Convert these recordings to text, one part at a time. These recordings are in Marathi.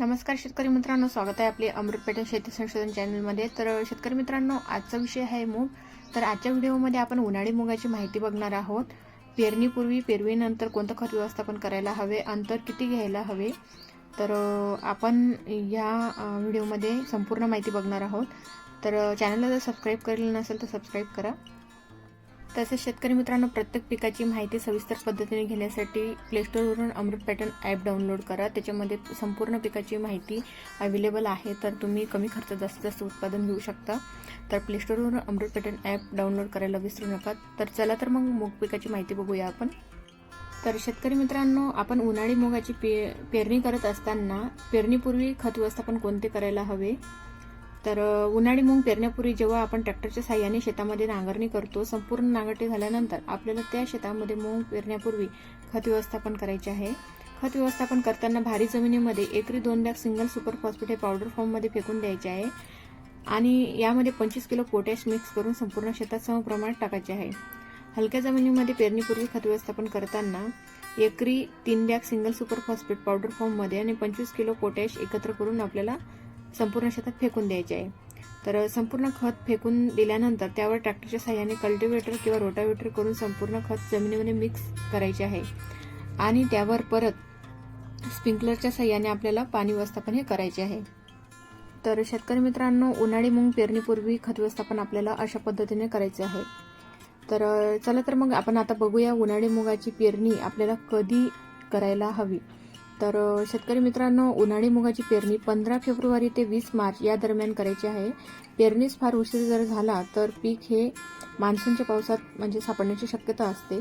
नमस्कार शेतकरी मित्रांनो स्वागत आहे आपले अमृत पेटन शेती संशोधन चॅनलमध्ये. तर शेतकरी मित्रांनो आजचा विषय आहे मूग. तर आजच्या व्हिडिओमध्ये आपण उन्हाळी मुगाची माहिती बघणार आहोत. पेरणीपूर्वी पेरवीनंतर कोणतं खत व्यवस्थापन करायला हवे अंतर किती घ्यायला हवे? तर आपण या व्हिडिओमध्ये संपूर्ण माहिती बघणार आहोत. तर चॅनलला जर सबस्क्राईब केलेलं नसेल तर सबस्क्राईब करा. तसेच शेतकरी मित्रांनो प्रत्येक पिकाची माहिती सविस्तर पद्धतीने घेण्यासाठी प्लेस्टोरवरून अमृत पॅटर्न ॲप डाउनलोड करा. त्याच्यामध्ये संपूर्ण पिकाची माहिती अवेलेबल आहे. तर तुम्ही कमी खर्चात जास्तीत जास्त उत्पादन घेऊ शकता. तर प्लेस्टोरवरून अमृत पॅटर्न ॲप डाउनलोड करायला विसरू नका. तर चला तर मग मूग पिकाची माहिती बघूया आपण. तर शेतकरी मित्रांनो आपण उन्हाळी मुगाची पे पेरणी करत असताना पेरणीपूर्वी खत व्यवस्थापन कोणते करायला हवे? तर उन्हाळी मूग पेरण्यापूर्वी जेव्हा आपण ट्रॅक्टरच्या साह्याने शेतामध्ये नांगरणी करतो संपूर्ण नांगरणी झाल्यानंतर आपल्याला त्या शेतामध्ये मूग पेरण्यापूर्वी खत व्यवस्थापन करायचे आहे. खत व्यवस्थापन करताना भारी जमिनीमध्ये एकरी दोन बॅग सिंगल सुपर फॉस्फेट हे पावडर फॉर्ममध्ये फेकून द्यायचे आहे आणि यामध्ये पंचवीस किलो पोटॅश मिक्स करून संपूर्ण शेतात समप्रमाणात टाकायचे आहे. हलक्या जमिनीमध्ये पेरणीपूर्वी खत व्यवस्थापन करताना एकरी तीन bag single super phosphate powder फॉर्ममध्ये आणि पंचवीस किलो पोटॅश एकत्र करून आपल्याला संपूर्ण शेतात फेकून द्यायचे आहे. तर संपूर्ण खत फेकून दिल्यानंतर त्यावर ट्रॅक्टरच्या साह्याने कल्टिवेटर किंवा रोटावेटर करून संपूर्ण खत जमिनीमध्ये मिक्स करायचे आहे. आणि त्यावर परत स्प्रिंकलरच्या साह्याने आपल्याला पाणी व्यवस्थापन हे करायचे आहे. तर शेतकरी मित्रांनो उन्हाळी मूग पेरणीपूर्वी खत व्यवस्थापन आपल्याला अशा पद्धतीने करायचे आहे. तर चला तर मग आपण आता बघूया उन्हाळी मुगाची पेरणी आपल्याला कधी करायला हवी. तर शेतकरी मित्रांनो उन्हाळी मुगाची पेरणी पंधरा फेब्रुवारी ते वीस मार्च या दरम्यान करायची आहे. पेरणीस फार उशीर जर झाला तर पीक हे मान्सूनच्या पावसात म्हणजे सापडण्याची शक्यता असते.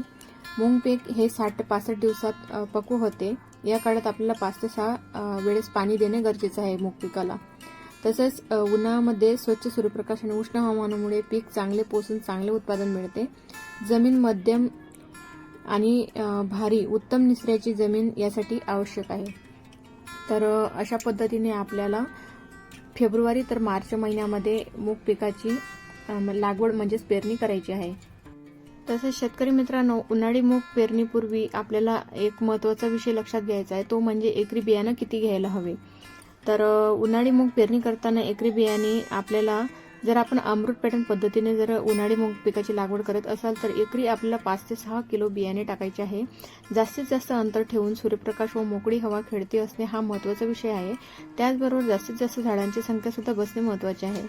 मूग पीक हे साठ ते पासष्ट दिवसात पक्व होते. या काळात आपल्याला पाच ते सहा वेळेस पाणी देणे गरजेचं आहे मूग पिकाला. तसेच उन्हामध्ये स्वच्छ सूर्यप्रकाश आणि उष्ण हवामानामुळे पीक चांगले पोसून चांगले उत्पादन मिळते. जमीन मध्यम आणि भारी उत्तम निसऱ्याची जमीन यासाठी आवश्यक आहे. तर अशा पद्धतीने आपल्याला फेब्रुवारी तर मार्च महिन्यामध्ये मूग पिकाची लागवड म्हणजेच पेरणी करायची आहे. तसेच शेतकरी मित्रांनो उन्हाळी मूग पेरणीपूर्वी आपल्याला एक महत्त्वाचा विषय लक्षात घ्यायचा आहे तो म्हणजे एकरी बियाणं किती घ्यायला हवे. तर उन्हाळी मूग पेरणी करताना एकरी बियाणे आपल्याला जर आपण अमृत पॅटर्न पद्धतीने जर उन्हाळी मूग पिकाची लागवड करत असाल तर एकरी आपल्याला पाच ते सहा किलो बियाणे टाकायचे आहे. जास्तीत जास्त अंतर ठेवून सूर्यप्रकाश व मोकळी हवा खेळती असणे हा महत्त्वाचा विषय आहे. त्याचबरोबर जास्तीत जास्त झाडांची संख्या सुद्धा बसणे महत्त्वाचे आहे.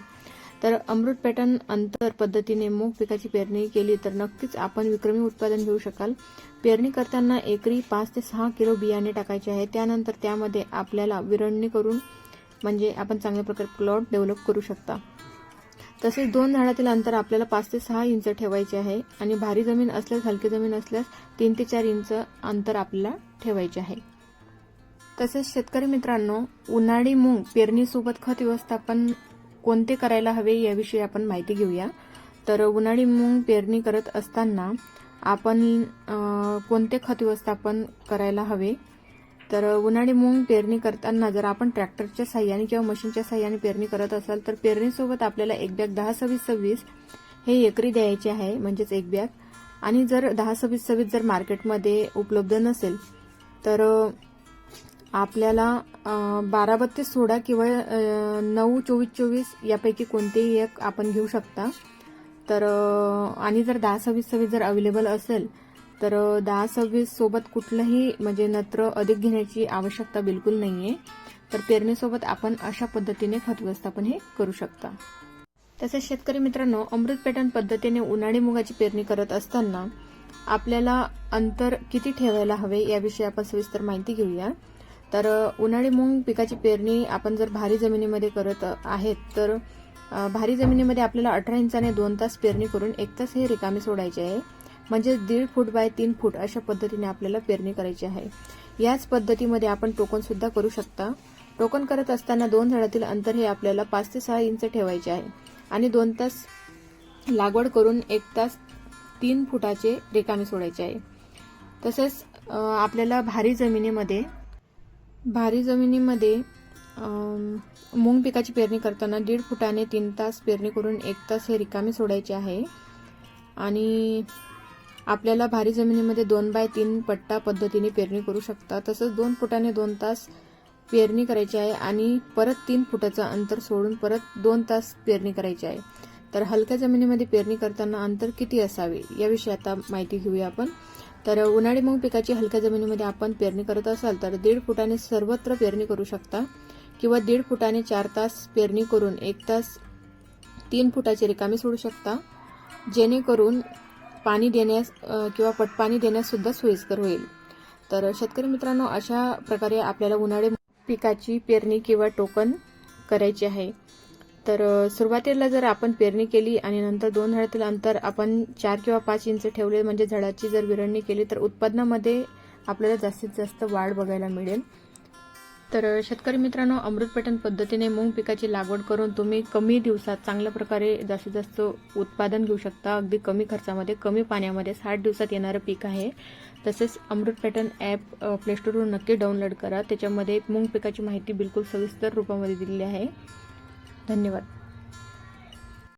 तर अमृत पॅटर्न अंतर पद्धतीने मूग पिकाची पेरणी केली तर नक्कीच आपण विक्रमी उत्पादन घेऊ शकाल. पेरणी करताना एकरी पाच ते सहा किलो बियाणे टाकायचे आहे. त्यानंतर त्यामध्ये आपल्याला विरळणी करून म्हणजे आपण चांगल्या प्रकारे प्लॉट डेव्हलप करू शकता. तसेच दोन झाडातील अंतर आपल्याला पाच ते सहा इंच ठेवायचे आहे आणि भारी जमीन असल्यास हलकी जमीन असल्यास तीन ते चार इंच अंतर आपल्याला ठेवायचे आहे. तसेच शेतकरी मित्रांनो उन्हाळी मूग पेरणीसोबत खत व्यवस्थापन कोणते करायला हवे याविषयी आपण माहिती घेऊया. तर उन्हाळी मूग पेरणी करत असताना आपण कोणते खत व्यवस्थापन करायला हवे? तर उन्हाळी मूग पेरणी करताना जर आपण ट्रॅक्टरच्या साह्याने किंवा मशीनच्या साह्याने पेरणी करत असाल तर पेरणीसोबत आपल्याला एक बॅग दहा सव्वीस सव्वीस हे एकरी द्यायचे आहे म्हणजेच एक बॅग. आणि जर दहा सव्वीस सव्वीस जर मार्केटमध्ये उपलब्ध नसेल तर आपल्याला बारा बत्तीस सोळा किंवा नऊ चोवीस चोवीस यापैकी कोणतेही एक आपण घेऊ शकता. तर आणि जर दहा सव्वीस सव्वीस जर अवेलेबल असेल तर दहा सव्वीस सोबत कुठलंही म्हणजे नत्र अधिक घेण्याची आवश्यकता बिलकुल नाहीये. तर पेरणीसोबत आपण अशा पद्धतीने खत व्यवस्थापन हे करू शकता. तसेच शेतकरी मित्रांनो अमृत पॅटर्न पद्धतीने उन्हाळी मुगाची पेरणी करत असताना आपल्याला अंतर किती ठेवायला हवे याविषयी आपण सविस्तर माहिती घेऊया. तर उन्हाळी मूग पिकाची पेरणी आपण जर भारी जमिनीमध्ये करत आहेत तर भारी जमिनीमध्ये आपल्याला अठरा इंचाने दोन तास पेरणी करून एक तास हे रिकामे सोडायचे आहे. म्हणजे दीड फूट बाय तीन फूट अशा पद्धतीने आपल्याला पेरणी करायची आहे. याच पद्धतीमध्ये आपण टोकन सुद्धा करू शकता. टोकन करत असताना दोन झाडातील अंतर हे आपल्याला पाच ते सहा इंच ठेवायचे आहे. आणि दोन तास लागवड करून एक तास तीन फुटाचे रिकामे सोडायचे आहे. तसेच आपल्याला भारी जमिनीमध्ये भारी जमिनीमध्ये मूग पिकाची पेरणी करताना दीड फुटाने तीन तास पेरणी करून एक तास हे रिकामे सोडायचे आहे. आणि आपल्याला भारी जमिनीमध्ये दोन बाय तीन पट्टा पद्धतीने पेरणी करू शकता. तसंच दोन फुटाने दोन तास पेरणी करायची आहे आणि परत तीन फुटाचं अंतर सोडून परत दोन तास पेरणी करायची आहे. तर हलक्या जमिनीमध्ये पेरणी करताना अंतर किती असावे याविषयी आता माहिती घेऊया आपण. तर उन्हाळी मूग पिकाची हलक्या जमिनीमध्ये आपण पेरणी करत असाल तर दीड फुटाने सर्वत्र पेरणी करू शकता किंवा दीड फुटाने चार तास पेरणी करून एक तास तीन फुटाची रिकामी सोडू शकता. जेणेकरून पाणी देण्यास किंवा पटपाणी देण्याससुद्धा सोयीस्कर होईल. तर शेतकरी मित्रांनो अशा प्रकारे आपल्याला उन्हाळी पिकाची पेरणी किंवा टोकन करायची आहे. तर सुरुवातीला जर आपण पेरणी केली आणि नंतर दोन झाडातील अंतर आपण चार किंवा पाच इंच ठेवले म्हणजे झाडाची जर विरळणी केली तर उत्पादनामध्ये आपल्याला जास्तीत जास्त वाढ बघायला मिळेल. तर शेतकरी मित्रांनो अमृत पद्धतीने मूग पिकाची लागवड करून तुम्ही कमी दिवसात चांगल्या प्रकारे जास्तीत जास्त उत्पादन घेऊ शकता. अगदी कमी खर्चामध्ये कमी पाण्यामध्ये साठ दिवसात येणारं पीक आहे. तसेच अमृत पॅटर्न ॲप प्लेस्टोरवरून नक्की डाउनलोड करा. त्याच्यामध्ये मूग पिकाची माहिती बिलकुल सविस्तर रूपामध्ये दिलेली आहे. धन्यवाद.